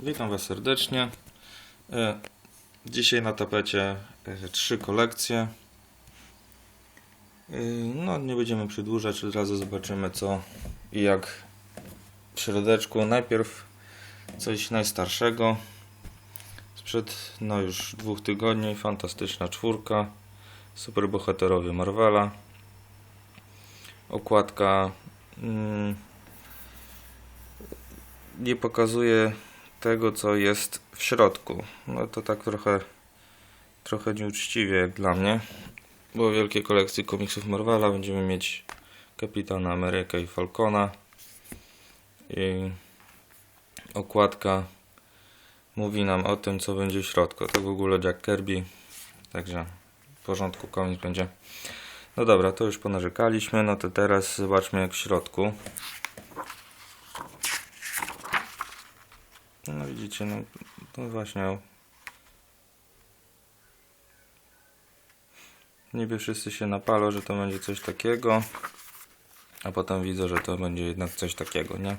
Witam Was serdecznie. E, Dzisiaj na tapecie e, trzy kolekcje. E, No, nie będziemy przedłużać, od razu zobaczymy co i jak w środeczku. Najpierw coś najstarszego. Sprzed no już dwóch tygodni. Fantastyczna czwórka. Superbohaterowie Marvela. Okładka mm, nie pokazuje tego, co jest w środku. No to tak trochę, trochę nieuczciwie dla mnie, bo w wielkiej kolekcji komiksów Marvela będziemy mieć Kapitana Amerykę i Falcona. I okładka mówi nam o tym, co będzie w środku. To w ogóle Jack Kirby, także w porządku komiks będzie. No dobra, to już ponarzekaliśmy, no to teraz zobaczmy jak w środku. No widzicie, no, no właśnie. Niby wszyscy się napalą, że to będzie coś takiego, a potem widzę, że to będzie jednak coś takiego, nie?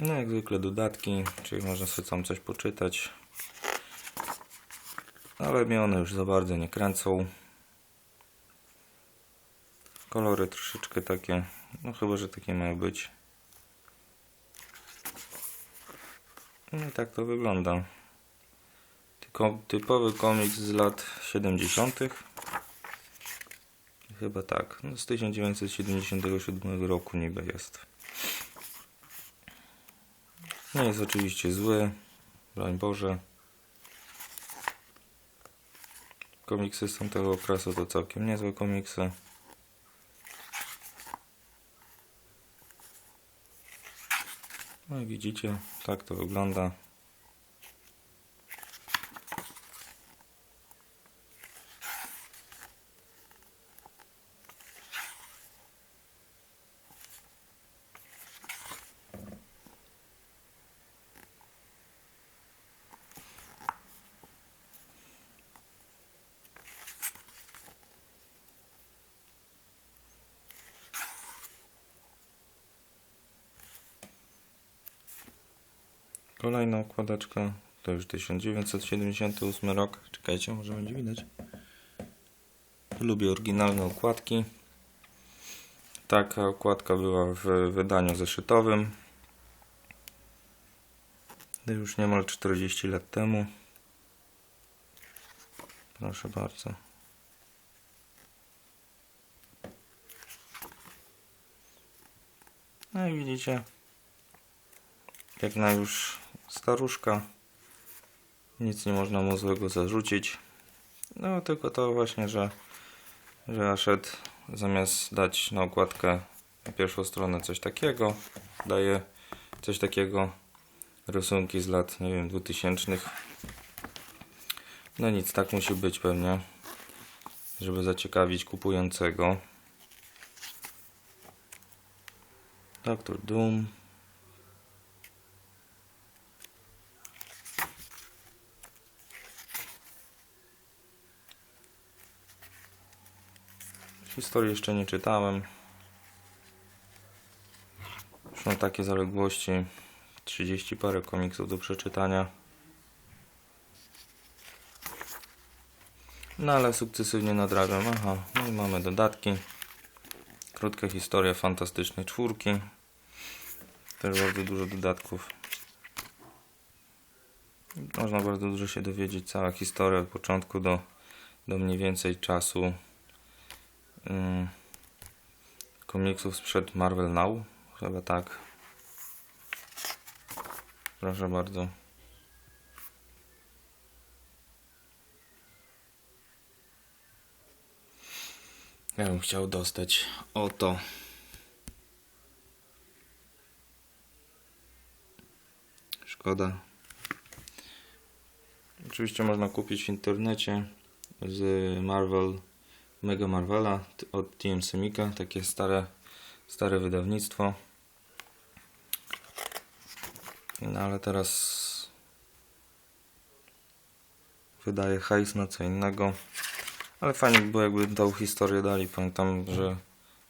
No jak zwykle dodatki, czyli można sobie tam coś poczytać. Ale mnie one już za bardzo nie kręcą. Kolory troszeczkę takie, no chyba, że takie mają być. No i tak to wygląda. Tylko typowy komiks z lat 70. Chyba tak. No z 1977 roku niby jest. Nie jest oczywiście zły. Broń Boże. Komiksy są tego okresu to całkiem niezłe komiksy. No i widzicie, tak to wygląda. Kolejna okładeczka to już 1978 rok. Czekajcie, może będzie widać. Lubię oryginalne okładki. Taka okładka była w wydaniu zeszytowym. To już niemal 40 lat temu. Proszę bardzo. No i widzicie, jak na już staruszka. Nic nie można mu złego zarzucić. No tylko to właśnie, że, że Ashed zamiast dać na okładkę na pierwszą stronę coś takiego, daje coś takiego rysunki z lat, nie wiem, 2000. No nic, tak musi być pewnie, żeby zaciekawić kupującego. Doktor Doom. Historii jeszcze nie czytałem. Już mam takie zaległości. 30 parę komiksów do przeczytania. No ale sukcesywnie nadrabiam. Aha, no i mamy dodatki. Krótka historia fantastycznej czwórki. Też bardzo dużo dodatków. Można bardzo dużo się dowiedzieć. Cała historia od początku do, do mniej więcej czasu mm, komiksów sprzed Marvel Now. Chyba tak. Proszę bardzo. Ja bym chciał dostać oto. Szkoda. Oczywiście można kupić w internecie z Marvel Mega Marvela od TM Semika, takie stare, stare wydawnictwo. No ale teraz wydaje hajs na co innego. Ale fajnie by było jakby tą historię dali. Pamiętam, że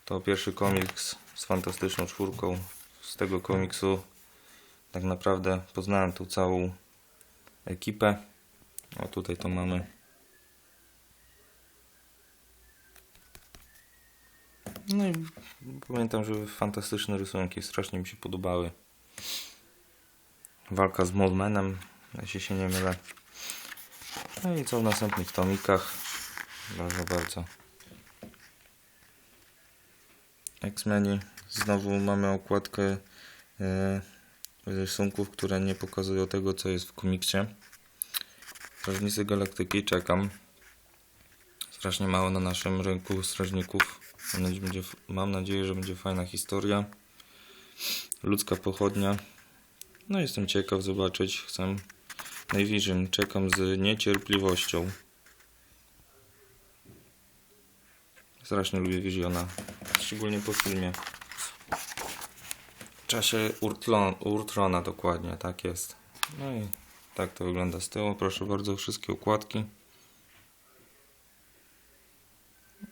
to pierwszy komiks z fantastyczną czwórką. Z tego komiksu tak naprawdę poznałem tu całą ekipę. O tutaj to mamy. No i pamiętam, że fantastyczne rysunki, strasznie mi się podobały. Walka z Moldmanem, jeśli się nie mylę. No i co w następnych tomikach? Bardzo, bardzo. X-Meni. Znowu mamy okładkę e, rysunków, które nie pokazują tego, co jest w komiksie. Strażnicy Galaktyki czekam. Strasznie mało na naszym rynku strażników. Mam nadzieję, będzie, mam nadzieję, że będzie fajna historia. Ludzka pochodnia. No jestem ciekaw zobaczyć. Chcę Najvision. Czekam z niecierpliwością. Strasznie lubię Visiona. Szczególnie po filmie. W czasie Urtlon, Urtrona dokładnie, tak jest. No i tak to wygląda z tyłu. Proszę bardzo, wszystkie układki.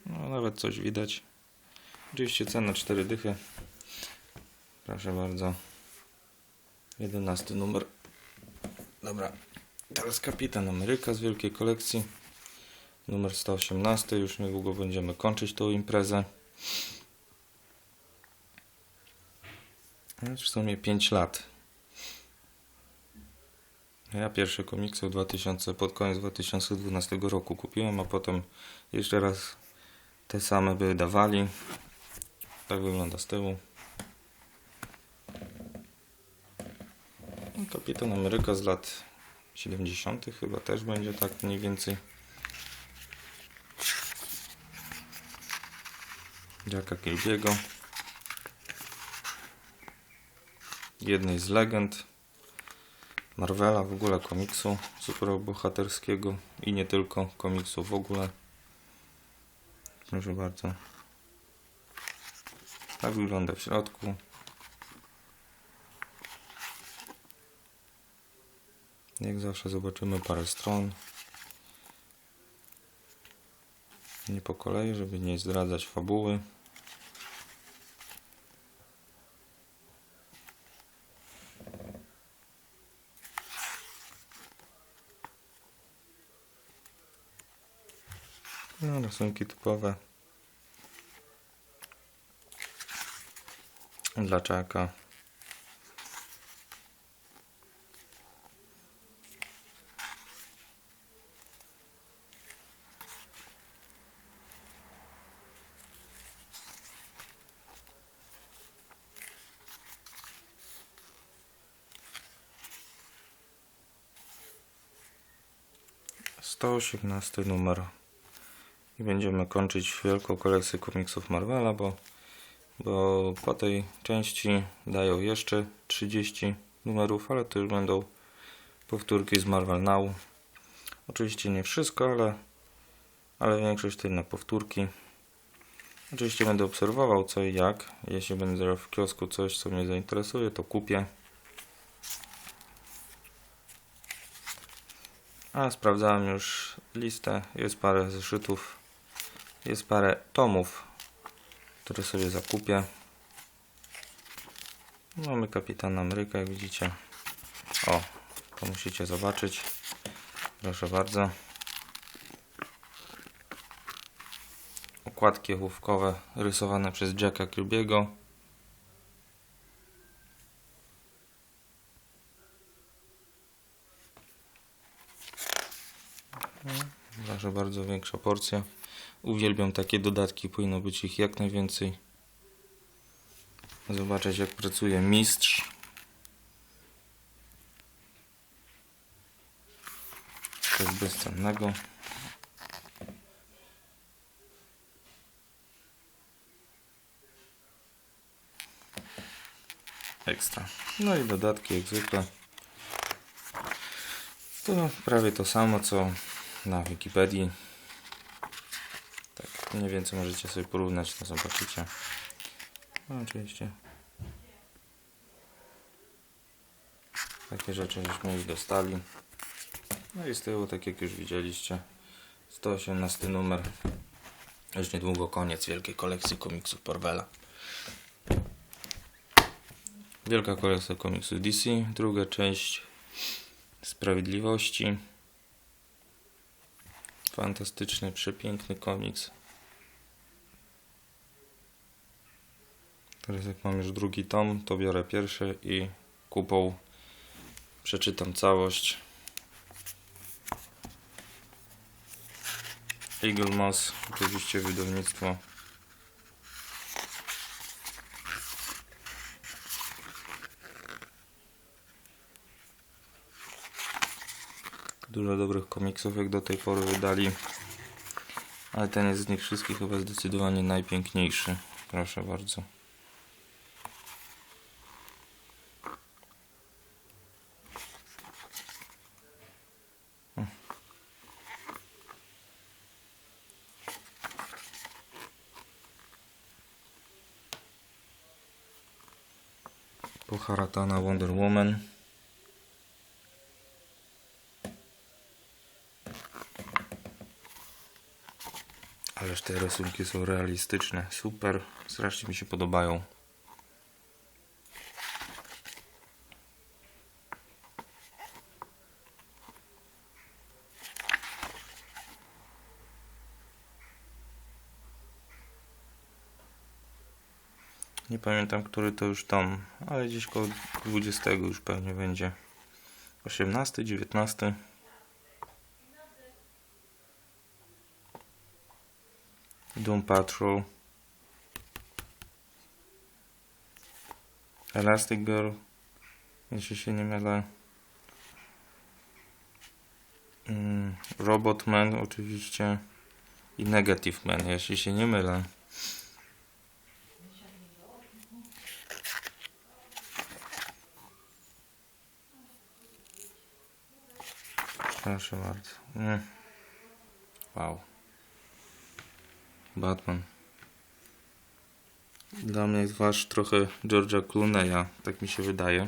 No, nawet coś widać. Oczywiście cena 4 dychy. Proszę bardzo. 11 numer. Dobra. Teraz Kapitan Ameryka z wielkiej kolekcji. Numer 118. Już niedługo będziemy kończyć tą imprezę. W sumie 5 lat. Ja pierwsze komiksy w 2000, pod koniec 2012 roku kupiłem, a potem jeszcze raz te same by dawali. Tak wygląda z tyłu. No, Kapitan Ameryka z lat 70. chyba też będzie tak mniej więcej. Jacka Kirby'ego. Jednej z legend Marvela, w ogóle komiksu superbohaterskiego i nie tylko komiksu w ogóle. Proszę bardzo. Tak wygląda w środku. Jak zawsze zobaczymy parę stron. Nie po kolei, żeby nie zdradzać fabuły. No, rysunki typowe. Dla czaka. Sto osiemnasty numer i będziemy kończyć wielką kolekcję komiksów Marvela, bo, bo po tej części dają jeszcze 30 numerów, ale to już będą powtórki z Marvel Now. Oczywiście nie wszystko, ale, ale większość to jednak powtórki. Oczywiście będę obserwował co i jak. Jeśli będę w kiosku coś, co mnie zainteresuje, to kupię. A sprawdzałem już listę. Jest parę zeszytów. Jest parę tomów, które sobie zakupię. Mamy Kapitana Ameryka, jak widzicie. O, to musicie zobaczyć. Proszę bardzo. Okładki ołówkowe rysowane przez Jacka Kirby'ego. Proszę bardzo, większa porcja. Uwielbiam takie dodatki, powinno być ich jak najwięcej. Zobaczyć jak pracuje mistrz. Coś bezcennego. Ekstra. No i dodatki jak zwykle. To prawie to samo co na Wikipedii. Mniej więcej możecie sobie porównać, to zobaczycie. No, oczywiście. Takie rzeczy żeśmy już dostali. No i z tyłu, tak jak już widzieliście, 118 numer. Już niedługo koniec wielkiej kolekcji komiksów Porwela. Wielka kolekcja komiksów DC, druga część Sprawiedliwości. Fantastyczny, przepiękny komiks. Teraz jak mam już drugi tom, to biorę pierwszy i kupą przeczytam całość. Eagle Moss, oczywiście wydawnictwo. Dużo dobrych komiksów jak do tej pory wydali. Ale ten jest z nich wszystkich chyba zdecydowanie najpiękniejszy. Proszę bardzo. Poharatana Wonder Woman. Ależ te rysunki są realistyczne. Super. Strasznie mi się podobają. Nie pamiętam, który to już tom, ale gdzieś koło 20 już pewnie będzie. 18, 19. Doom Patrol. Elastic Girl. Jeśli się nie mylę. Mm, Robot Man oczywiście. I Negative Man, jeśli się nie mylę. Proszę bardzo. Mm. Wow. Batman. Dla mnie twarz trochę George'a Clooney'a, tak mi się wydaje.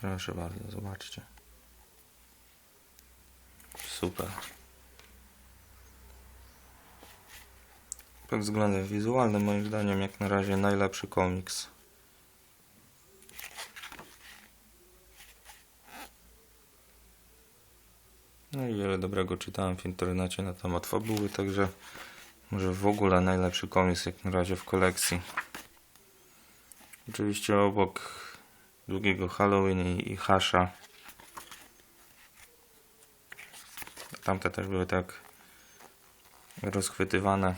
Proszę bardzo, zobaczcie. Super. Pod względem wizualnym, moim zdaniem, jak na razie najlepszy komiks. No i wiele dobrego czytałem w internecie na temat fabuły, także może w ogóle najlepszy komiks jak na razie w kolekcji. Oczywiście obok długiego Halloween i, i Hasha. Tamte też były tak rozchwytywane.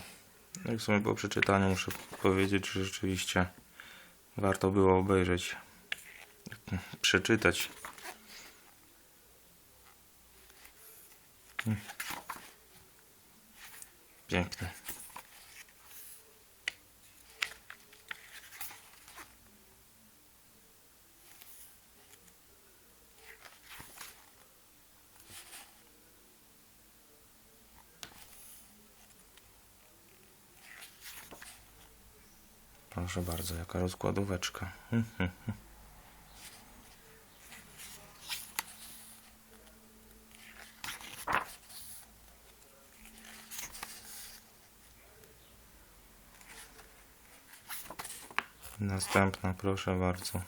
No i w sumie po przeczytaniu muszę powiedzieć, że rzeczywiście warto było obejrzeć, przeczytać. Piękne. Proszę bardzo, jaka rozkładóweczka. Następna, proszę bardzo.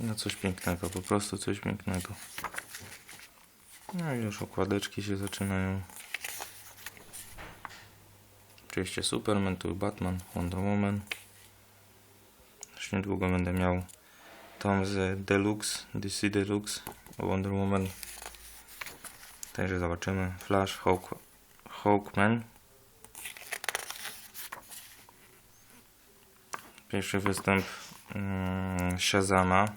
No coś pięknego, po prostu coś pięknego. No i już okładeczki się zaczynają. Oczywiście Superman, tu Batman, Wonder Woman. Już niedługo będę miał tom z Deluxe, DC Deluxe Wonder Woman. Także zobaczymy. Flash, Hawk, Hawkman. Pierwszy występ mm, Shazama.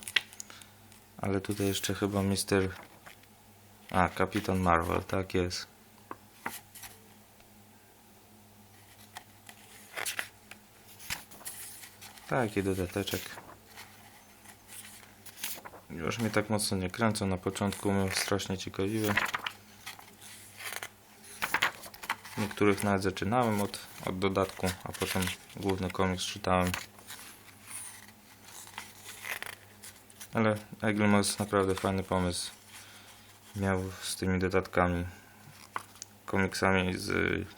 Ale tutaj jeszcze chyba Mister... A, Kapitan Marvel, tak jest. Taki dodateczek. Już mnie tak mocno nie kręcą. Na początku mnie strasznie ciekawiły. Niektórych nawet zaczynałem od, od dodatku, a potem główny komiks czytałem. Ale Eagle Moss naprawdę fajny pomysł. Miał z tymi dodatkami komiksami z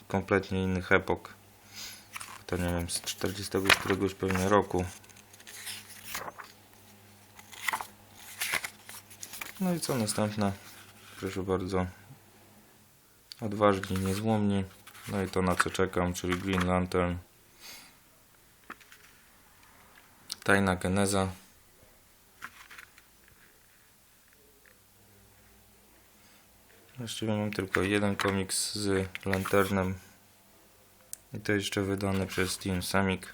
kompletnie innych epok. To nie wiem, z 40 któregoś pewnie roku. No i co następne? Proszę bardzo. Odważni, niezłomni. No i to na co czekam, czyli Green Lantern. Tajna geneza. Właściwie mam tylko jeden komiks z Lanternem. I to jeszcze wydane przez Team Samik.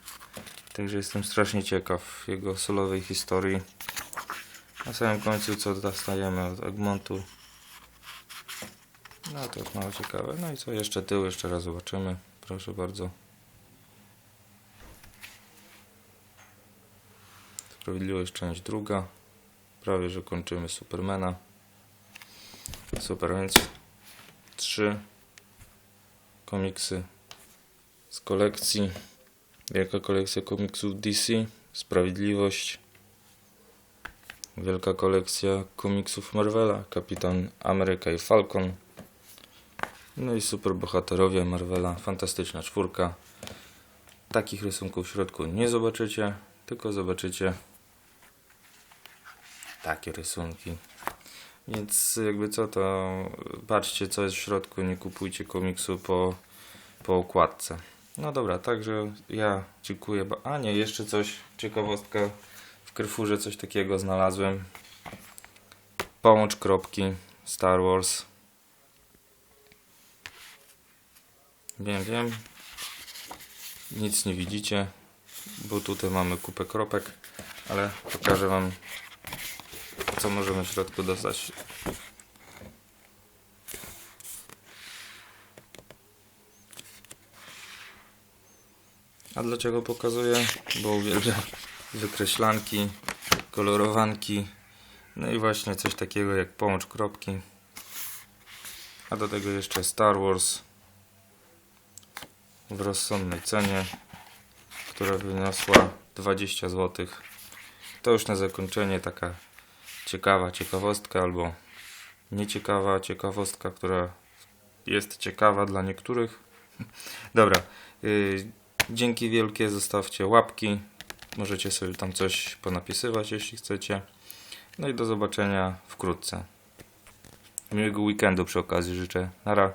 Także jestem strasznie ciekaw jego solowej historii. Na samym końcu co dostajemy od Egmontu. No to jest mało ciekawe. No i co jeszcze tył, jeszcze raz zobaczymy. Proszę bardzo. Sprawiedliwość część druga. Prawie, że kończymy Supermana. Super, więc trzy komiksy z kolekcji. Wielka kolekcja komiksów DC. Sprawiedliwość. Wielka kolekcja komiksów Marvela. Kapitan Ameryka i Falcon. No i super bohaterowie Marvela. Fantastyczna czwórka. Takich rysunków w środku nie zobaczycie, tylko zobaczycie takie rysunki. Więc jakby co to patrzcie co jest w środku, nie kupujcie komiksu po, po okładce. No dobra, także ja dziękuję. A nie, jeszcze coś, ciekawostka. W Carrefourze coś takiego znalazłem. Połącz kropki Star Wars. Wiem, wiem. Nic nie widzicie, bo tutaj mamy kupę kropek, ale pokażę Wam, co możemy w środku dostać. A dlaczego pokazuję? Bo uwielbiam wykreślanki, kolorowanki, no i właśnie coś takiego jak połącz kropki. A do tego jeszcze Star Wars w rozsądnej cenie, która wyniosła 20 zł. To już na zakończenie taka ciekawa ciekawostka albo nieciekawa ciekawostka, która jest ciekawa dla niektórych. Dobra, yy, dzięki wielkie, zostawcie łapki. Możecie sobie tam coś ponapisywać, jeśli chcecie. No i do zobaczenia wkrótce. Miłego weekendu przy okazji życzę. Nara.